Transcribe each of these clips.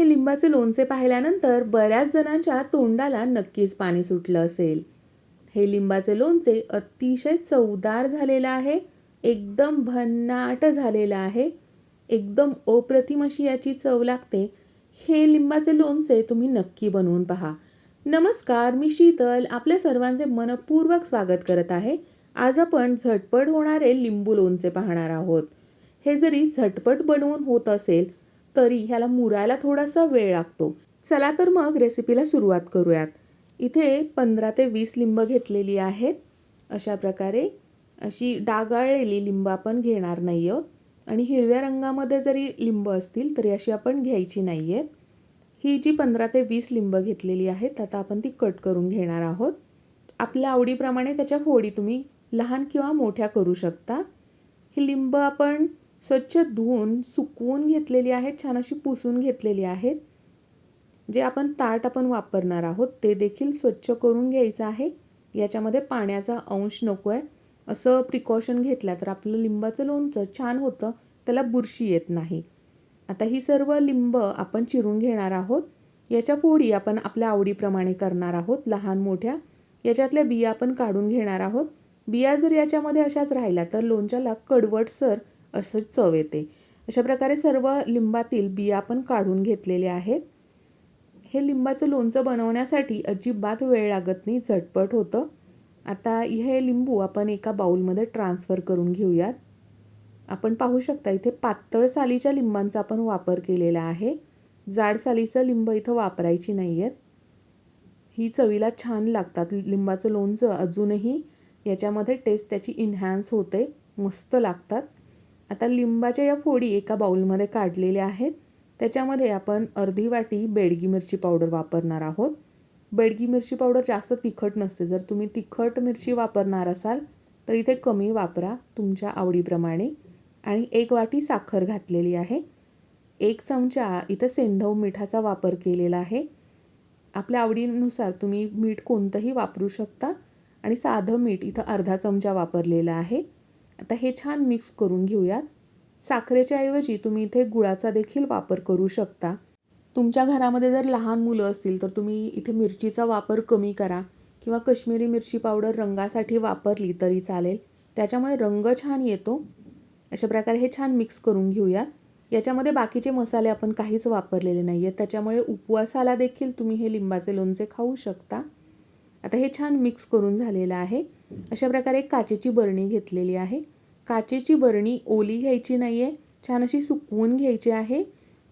हे लिंबाचे लोणचे पाहिल्यानंतर बऱ्याच जणांच्या तोंडाला नक्कीच पाणी सुटलं असेल. हे लिंबाचे लोणचे अतिशय चवदार झालेलं आहे. एकदम भन्नाट झालेलं आहे. एकदम अप्रतिम अशी याची चव लागते. हे लिंबाचे लोणचे तुम्ही नक्की बनवून पहा. नमस्कार मी शीतल. आपल्या सर्वांचे मनपूर्वक स्वागत करत आहे. आज आपण झटपट होणारे लिंबू लोणचे पाहणार आहोत. हे जरी झटपट बनवून होत असेल तरी ह्याला मुरायला थोडासा वेळ लागतो. चला तर मग रेसिपीला सुरुवात करूयात. इथे पंधरा ते वीस लिंब घेतलेली आहेत. अशा प्रकारे अशी डागाळलेली लिंब आपण घेणार नाही आहोत आणि हिरव्या रंगामध्ये जरी लिंब असतील तरी अशी आपण घ्यायची नाही आहेत ही जी पंधरा ते वीस लिंब घेतलेली आहेत आता आपण ती कट करून घेणार आहोत. आपल्या आवडीप्रमाणे त्याच्या फोडी तुम्ही लहान किंवा मोठ्या करू शकता. ही लिंब आपण स्वच्छ धुवून सुकवून घेतलेली आहेत छान अशी पुसून घेतलेली आहेत. जे आपण ताट आपण वापरणार आहोत ते देखील स्वच्छ करून घ्यायचं आहे. याच्यामध्ये पाण्याचा अंश नको आहे. असं प्रिकॉशन घेतलं तर आपलं लिंबाचं लोणचं छान होतं त्याला बुरशी येत नाही. आता ही सर्व लिंब आपण चिरून घेणार आहोत. याच्या फोडी आपण आपल्या आवडीप्रमाणे करणार आहोत लहान मोठ्या. याच्यातल्या बिया आपण काढून घेणार आहोत. बिया जर याच्यामध्ये अशाच राहिल्या तर लोणच्याला कडवटसर असं चव येते. अशा प्रकारे सर्व लिंबातील बिया आपण काढून घेतलेले आहेत. हे लिंबाचं लोणचं बनवण्यासाठी अजिबात वेळ लागत नाही झटपट होतं. आता हे लिंबू आपण एका बाऊलमध्ये ट्रान्सफर करून घेऊयात. आपण पाहू शकता इथे पातळ सालीच्या लिंबांचा आपण वापर केलेला आहे. जाड सालीचं लिंब इथं वापरायची नाही आहेत ही चवीला छान लागतात लिंबाचं लोणचं. अजूनही याच्यामध्ये टेस्ट त्याची इन्हॅन्स होते. मस्त लागतात. आता लिंबाच्या या फोडी एका बाऊलमध्ये काढलेल्या आहेत. त्याच्यामध्ये आपण अर्धी वाटी बेडगी मिरची पावडर वापरणार आहोत. बेडगी मिरची पावडर जास्त तिखट नसते. जर तुम्ही तिखट मिरची वापरणार असाल तर इथे कमी वापरा तुमच्या आवडीप्रमाणे. आणि एक वाटी साखर घातलेली आहे. एक चमचा इथं सेंधव मिठाचा वापर केलेला आहे. आपल्या आवडीनुसार तुम्ही मीठ कोणतंही वापरू शकता. आणि साधं मीठ इथं अर्धा चमचा वापरलेला आहे. आता हे छान मिक्स करून घेऊयात. साखरेच्या ऐवजी तुम्ही इथे गुळाचा देखील वापर करू शकता. तुमच्या घरामध्ये जर लहान मुलं असतील तर तुम्ही इथे मिरचीचा वापर कमी करा किंवा कश्मीरी मिरची पावडर रंगासाठी वापरली तरी चालेल. त्याच्यामुळे रंग छान येतो. अशा प्रकारे हे छान मिक्स करून घेऊयात. याच्यामध्ये बाकीचे मसाले आपण काहीच वापरलेले नाही आहेत त्याच्यामुळे उपवासाला देखील तुम्ही हे लिंबाचे लोणचे खाऊ शकता. आता हे छान मिक्स करून झालेलं आहे. अशा प्रकारे एक काचेची बरणी घेतलेली आहे. काचेची बरणी ओली घ्यायची नाही आहे छान अशी सुकवून घ्यायची आहे.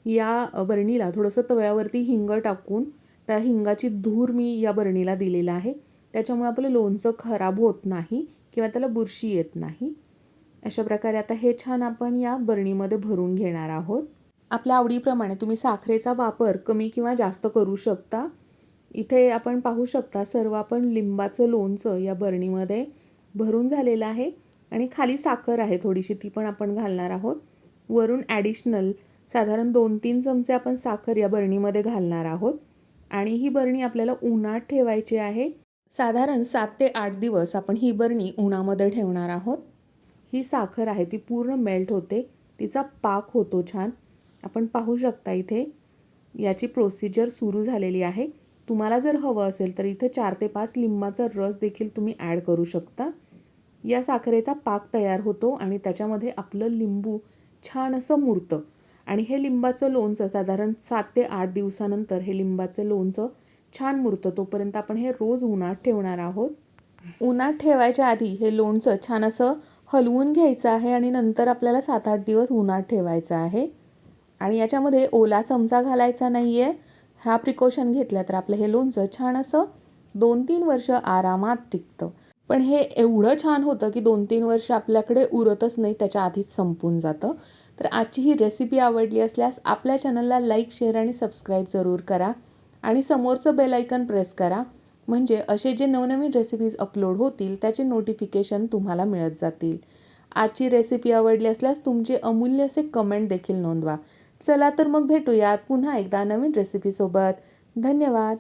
या बरणीला थोडंसं तव्यावरती हिंग टाकून त्या हिंगाची धूर मी या बरणीला दिलेला आहे. त्याच्यामुळे आपलं लोणचं खराब होत नाही किंवा त्याला बुरशी येत नाही. अशा प्रकारे आता हे छान आपण या बरणीमध्ये भरून घेणार आहोत. आपल्या आवडीप्रमाणे तुम्ही साखरेचा वापर कमी किंवा जास्त करू शकता. इथे आपण पाहू शकता सर्व आपण लिंबाचं लोणचं या बरणीमध्ये भरून झालेलं आहे आणि खाली साखर आहे थोडीशी ती पण आपण घालणार आहोत. वरून ॲडिशनल साधारण दोन तीन चमचे आपण साखर या बरणीमध्ये घालणार आहोत. आणि ही बरणी आपल्याला उन्हात ठेवायची आहे. साधारण सात ते आठ दिवस आपण ही बरणी उन्हामध्ये ठेवणार आहोत. ही साखर आहे ती पूर्ण मेल्ट होते. तिचा पाक होतो छान. आपण पाहू शकता इथे याची प्रोसिजर सुरू झालेली आहे. तुम्हाला जर हवं असेल तर इथं चार ते पाच लिंबाचा रस देखील तुम्ही ॲड करू शकता. या साखरेचा पाक तयार होतो आणि त्याच्यामध्ये आपलं लिंबू छान असं मुरतं. आणि हे लिंबाचं लोणचं साधारण सात ते आठ दिवसानंतर हे लिंबाचं लोणचं छान मुरतं. तोपर्यंत आपण हे रोज उन्हात ठेवणार आहोत. उन्हात ठेवायच्या आधी हे लोणचं छान असं हलवून घ्यायचं आहे आणि नंतर आपल्याला सात आठ दिवस उन्हात ठेवायचं आहे. आणि याच्यामध्ये ओला चमचा घालायचा नाही आहे ह्या प्रिकॉशन घेतल्या तर आपलं हे लोणचं छान असं दोन तीन वर्ष आरामात टिकतं. पण हे एवढं छान होतं की दोन तीन वर्ष आपल्याकडे उरतच नाही त्याच्या आधीच संपून जातं. तर आजची ही रेसिपी आवडली असल्यास आपल्या चॅनलला लाईक शेअर आणि सबस्क्राईब जरूर करा. आणि समोरचं बेलायकन प्रेस करा. म्हणजे असे जे नवनवीन रेसिपीज अपलोड होतील त्याचे नोटिफिकेशन तुम्हाला मिळत जातील. आजची रेसिपी आवडली असल्यास तुमचे अमूल्य असे कमेंट देखील नोंदवा. चला तर मग भेटूयात पुन्हा एकदा नवीन रेसिपीसोबत धन्यवाद.